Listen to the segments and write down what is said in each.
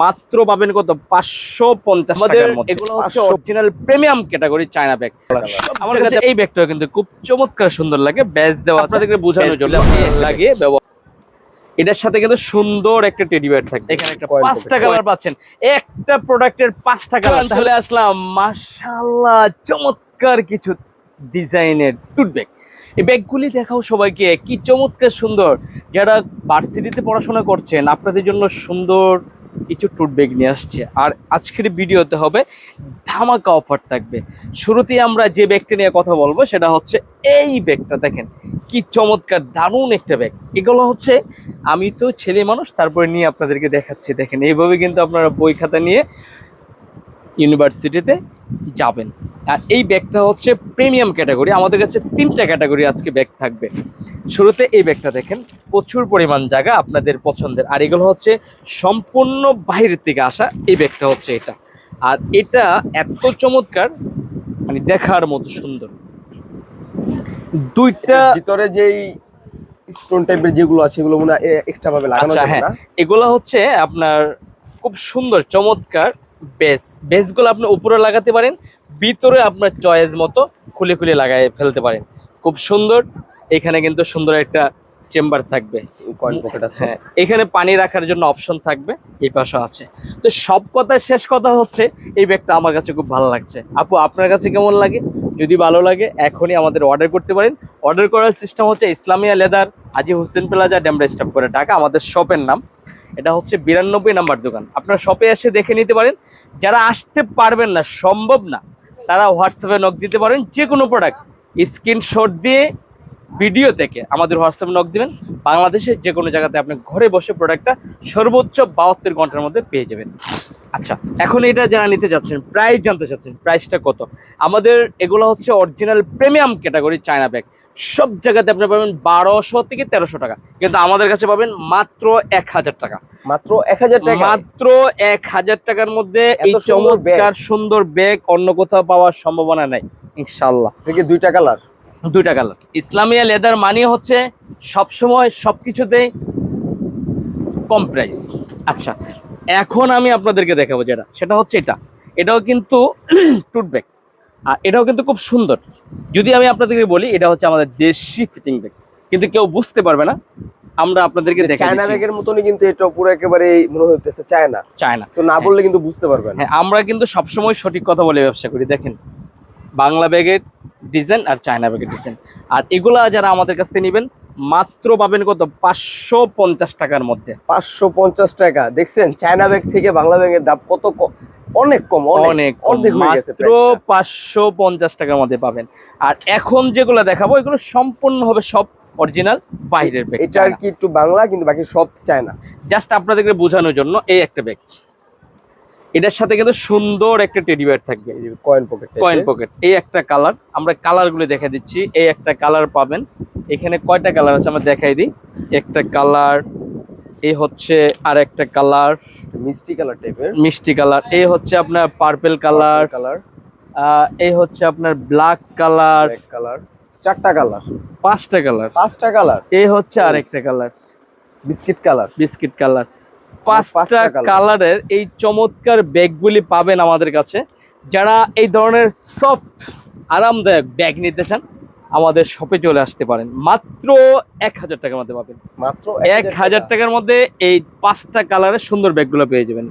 মাত্র পাবেন কত? পাঁচশো পঞ্চাশ আমাদের আমাদের এগুলো হচ্ছে original premium category China bag আমার কাছে এই ব্যাগটা কিন্তু খুব চমৎকার সুন্দর লাগে ব্যাজ দেওয়া আপনাদেরকে বোঝানোর জন্য লাগিয়ে ব্যবহার এটার সাথে কিন্তু সুন্দর একটা টেডি ব্যাগ থাকবে। এখানে একটা পাঁচটা. কালার পাচ্ছেন। একটা প্রোডাক্টের পাঁচটা কালার তাহলে আসলাম মাশাআল্লাহ চমৎকার কিছু ডিজাইনের টুট ব্যাগ এই ব্যাগগুলি দেখাও সবাইকে কি চমৎকার সুন্দর। যারা ভার্সিটিতে পড়াশোনা করছেন আপনাদের জন্য সুন্দর কিছু টুট ব্যাগ নিয়ে আসছে। আর আজকের ভিডিওতে হবে ধামাকা অফার থাকবে। শুরুতেই আমরা যে ব্যাগটা নিয়ে কথা বলব, সেটা হচ্ছে এই ব্যাগটা দেখেন, কি চমৎকার, দারুণ একটা ব্যাগ এগুলো হচ্ছে, আমি তো ছেলে মানুষ, তারপরে নিয়ে আপনাদেরকে দেখাচ্ছি। দেখেন, এইভাবে কিন্তু আপনারা বই খাতা নিয়ে ইউনিভার্সিটিতে যাবেন। আর এই ব্যাগটা হচ্ছে প্রিমিয়াম ক্যাটাগরি আমাদের কাছে তিনটা ক্যাটাগরি আজকে ব্যাগ থাকবে। শুরুতে এই ব্যাগটা দেখেন প্রচুর পরিমাণ জায়গা আপনাদের পছন্দের। আর এগুলো হচ্ছে সম্পূর্ণ বাইরের থেকে আসা এই ব্যাগটা হচ্ছে এটা। আর এটা এত চমৎকার মানে দেখার মতো সুন্দর। দুইটা ভিতরে যেই স্টোন টাইপের যেগুলো আছে সেগুলো মনে এক্সট্রা ভাবে লাগানো আচ্ছা হ্যাঁ। না? এগুলো হচ্ছে আপনার খুব সুন্দর চমৎকার বেস বেসগুলো আপনি উপরে লাগাতে পারেন ভিতরে আপনার চয়েস মতো খুলে খুলে লাগাই ফেলতে পারেন। খুব সুন্দর এখানে কিন্তু সুন্দর একটা চেম্বার থাকবে। হ্যাঁ এখানে পানি রাখার জন্য অপশন থাকবে এই পাশে আছে। তো সব কথা শেষ কথা হচ্ছে এই ব্যাগটা আমার কাছে খুব ভালো লাগছে। আপু আপনার কাছে কেমন লাগে? যদি ভালো লাগে এখনই আমাদের অর্ডার করতে পারেন। অর্ডার করার সিস্টেম হচ্ছে ইসলামিয়া লেদার আজি হোসেন প্লাজা ড্যামরা স্টপ করে ঢাকা আমাদের শপের নাম। এটা হচ্ছে বিরানব্বই নাম্বার দোকান। আপনার শপে এসে দেখে নিতে পারেন। যারা আসতে পারবেন না সম্ভব না তারা হোয়াটসঅ্যাপে নক দিতে পারেন। যে কোনো প্রোডাক্ট স্ক্রিনশট দিয়ে ভিডিও থেকে আমাদের হোয়াটসঅ্যাপ নক দিবেন। বাংলাদেশের যে কোনো জায়গাতে আপনি ঘরে বসে প্রোডাক্টটা সর্বোচ্চ বাহাত্তর ঘণ্টার মধ্যে পেয়ে যাবেন। আচ্ছা এখন এটা যারা নিতে যাচ্ছেন প্রাইস জানতে চাচ্ছেন প্রাইসটা কত? আমাদের এগুলো হচ্ছে original premium category China bag সব জায়গাতে আপনি পাবেন বারোশো থেকে তেরোশো টাকা। কিন্তু আমাদের কাছে পাবেন মাত্র এক হাজার টাকা। মাত্র এক হাজার টাকা? মাত্র এক হাজার টাকার মধ্যে এই। চমৎকার সুন্দর ব্যাগ অন্য কোথাও পাওয়ার সম্ভাবনা নাই ইনশাল্লাহ থেকে দুইটা কালার দুইটা কালার ইসলামিয়া লেদার মানে হচ্ছে সবসময় সবকিছুতেই কম প্রাইস আচ্ছা এখন আমি আপনাদেরকে দেখাবো যেটা। সেটা হচ্ছে এটা। এটাও কিন্তু টুট ব্যাগ আর এটাও কিন্তু খুব সুন্দর। যদি আমি আপনাদেরকে বলি এটা হচ্ছে আমাদের দেশি ফিটিং ব্যাগ কিন্তু কেউ বুঝতে পারবে না। আমরা আপনাদেরকে চায়না ব্যাগের মতনই কিন্তু এটা পুরো একেবারে মনে হইতেছে চায়না চায় না তো না বললে কিন্তু বুঝতে পারবেন। না হ্যাঁ আমরা কিন্তু সবসময় সঠিক কথা বলে ব্যবসা করি। দেখেন বাংলা ব্যাগের ডিজাইন আর চায়না ব্যাগের ডিজাইন। আর এগুলা যারা আমাদের কাছ থেকে নেবেন মাত্র পাবেন কত? পাঁচশো পঞ্চাশ টাকার মধ্যে। পাঁচশো পঞ্চাশ টাকা। দেখছেন চায়না ব্যাগ থেকে বাংলা ব্যাগের দাম কত অনেক কম অনেক মাত্র পাঁচশো পঞ্চাশ টাকার মধ্যে পাবেন। আর এখন যেগুলো দেখাবো এগুলো সম্পূর্ণ হবে সব অরিজিনাল বাইরের ব্যাগ। এটা আর কি একটু বাংলা কিন্তু বাকি সব চায়না? জাস্ট আপনাদেরকে বোঝানোর জন্য এই একটা ব্যাগ। এটার সাথে কিন্তু সুন্দর একটা টেডি ব্যাগ থাকবে। কয়েন পকেট কয়েন পকেট এই একটা কালার আমরা কালারগুলো দেখা দিচ্ছি। এই একটা কালার পাবেন। এখানে কয়টা কালার আছে আমরা দেখাই দিই। একটা কালার এই হচ্ছে আর একটা কালার মিষ্টি কালার টাইপের মিষ্টি কালার এই হচ্ছে আপনার পার্পেল কালার কালার এই হচ্ছে আপনার ব্ল্যাক কালার কালার চারটা কালার পাঁচটা কালার পাঁচটা কালার এই হচ্ছে আরেকটা colour biscuit colour biscuit colour পাঁচটা। কালারের এই চমৎকার ব্যাগগুলি পাবেন আমাদের কাছে। যারা এই ধরনের সফট আরামদায়ক ব্যাগ নিতে চান আমাদের শপে চলে আসতে পারেন। মাত্র এক হাজার টাকার মধ্যে পাবেন। মাত্র এক হাজার টাকার মধ্যে এই পাঁচটা কালারের সুন্দর ব্যাগগুলো পেয়ে যাবেন।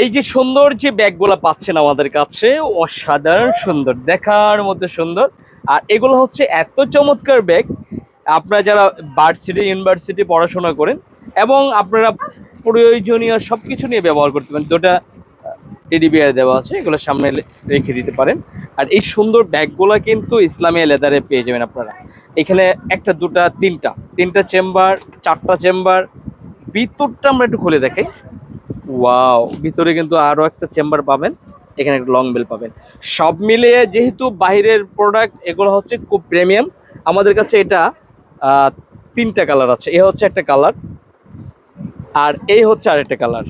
এই যে সুন্দর যে ব্যাগগুলো পাচ্ছেন আমাদের কাছে অসাধারণ সুন্দর দেখার মধ্যে সুন্দর। আর এগুলো হচ্ছে এত চমৎকার ব্যাগ আপনারা যারা ভার্সিটি ইউনিভার্সিটি পড়াশোনা করেন এবং আপনারা প্রয়োজনীয় সব কিছু নিয়ে ব্যবহার করতে পারেন, দুটা টেডি বিয়ার দেওয়া আছে, এগুলো সামনে রেখে দিতে পারেন। আর এই সুন্দর ব্যাগগুলো কিন্তু ইসলামিয়া লেদারে পেয়ে যাবেন আপনারা। এখানে একটা, দুটা, তিনটা তিনটা চেম্বার চারটা চেম্বার ভিতরটা আমরা একটু খুলে দেখাই। ওয়াও ভিতরে কিন্তু আরও একটা চেম্বার পাবেন, এখানে একটা লং বেল পাবেন। সব মিলিয়ে যেহেতু বাইরের প্রোডাক্ট এগুলো হচ্ছে খুব প্রিমিয়াম আমাদের কাছে এটা তিনটা কালার আছে। এ হচ্ছে একটা কালার আর এই হচ্ছে আরেকটা কালার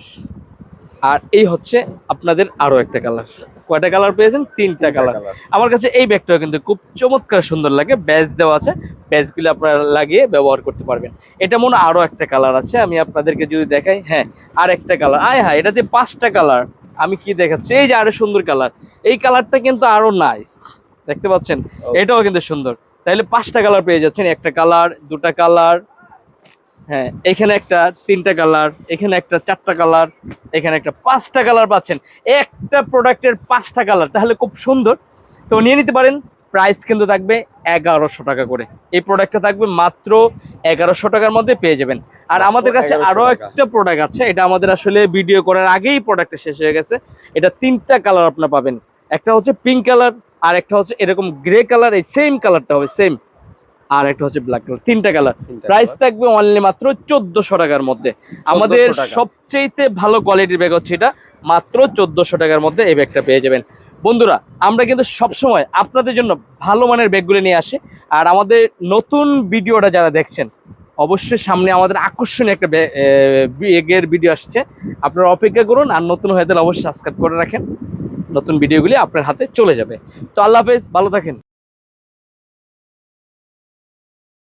আর এই হচ্ছে আপনাদের আরও একটা কালার। কয়টা কালার পেয়েছেন? তিনটা কালার। আমার কাছে এই ব্যাগটাও কিন্তু খুব চমৎকার সুন্দর লাগে। ব্যাজ দেওয়া আছে। ব্যাজগুলো আপনারা লাগিয়ে ব্যবহার করতে পারবেন। এটা মনে হয় আরও একটা কালার আছে। আমি আপনাদেরকে যদি দেখাই হ্যাঁ আর একটা কালার। আয় হ্যাঁ এটাতে পাঁচটা কালার আমি কি দেখাচ্ছি? এই যে আরও সুন্দর কালার। এই কালারটা কিন্তু আরও নাইস দেখতে পাচ্ছেন? এটাও কিন্তু সুন্দর। তাহলে পাঁচটা কালার পেয়ে যাচ্ছেন একটা কালার দুটা কালার হ্যাঁ এখানে একটা তিনটা কালার এখানে একটা চারটা কালার এখানে একটা পাঁচটা কালার পাচ্ছেন। একটা প্রোডাক্টের পাঁচটা কালার তাহলে খুব সুন্দর। তো নিয়ে নিতে পারেন প্রাইস কিন্তু থাকবে এগারোশো টাকা করে। এই প্রোডাক্টটা থাকবে মাত্র এগারোশো টাকার মধ্যে পেয়ে যাবেন। আর আমাদের কাছে আরও একটা প্রোডাক্ট আছে এটা আমাদের আসলে ভিডিও করার আগেই প্রোডাক্টটা শেষ হয়ে গেছে। এটা তিনটা কালার আপনার পাবেন। একটা হচ্ছে পিঙ্ক কালার আর একটা হচ্ছে এরকম গ্রে কালার এই সেম কালারটা হবে সেম আর একটা হচ্ছে ব্ল্যাক কালার তিনটা কালার প্রাইস থাকবে অনলি মাত্র চোদ্দশো টাকার মধ্যে। আমাদের টাকা। সবচেয়েতে ভালো কোয়ালিটির ব্যাগ হচ্ছে এটা মাত্র চোদ্দশো টাকার মধ্যে এই ব্যাগটা পেয়ে যাবেন। বন্ধুরা আমরা কিন্তু সবসময় আপনাদের জন্য ভালো মানের ব্যাগগুলো নিয়ে আসি। আর আমাদের নতুন ভিডিওটা যারা দেখছেন অবশ্যই সামনে আমাদের আকর্ষণীয় একটা ব্যাগের ভিডিও আসছে। আপনারা অপেক্ষা করুন আর নতুন হয়ে গেলে অবশ্যই সাবস্ক্রাইব করে রাখেন। নতুন ভিডিওগুলি আপনার হাতে চলে যাবে। তো আল্লাহ হাফেজ ভালো থাকেন।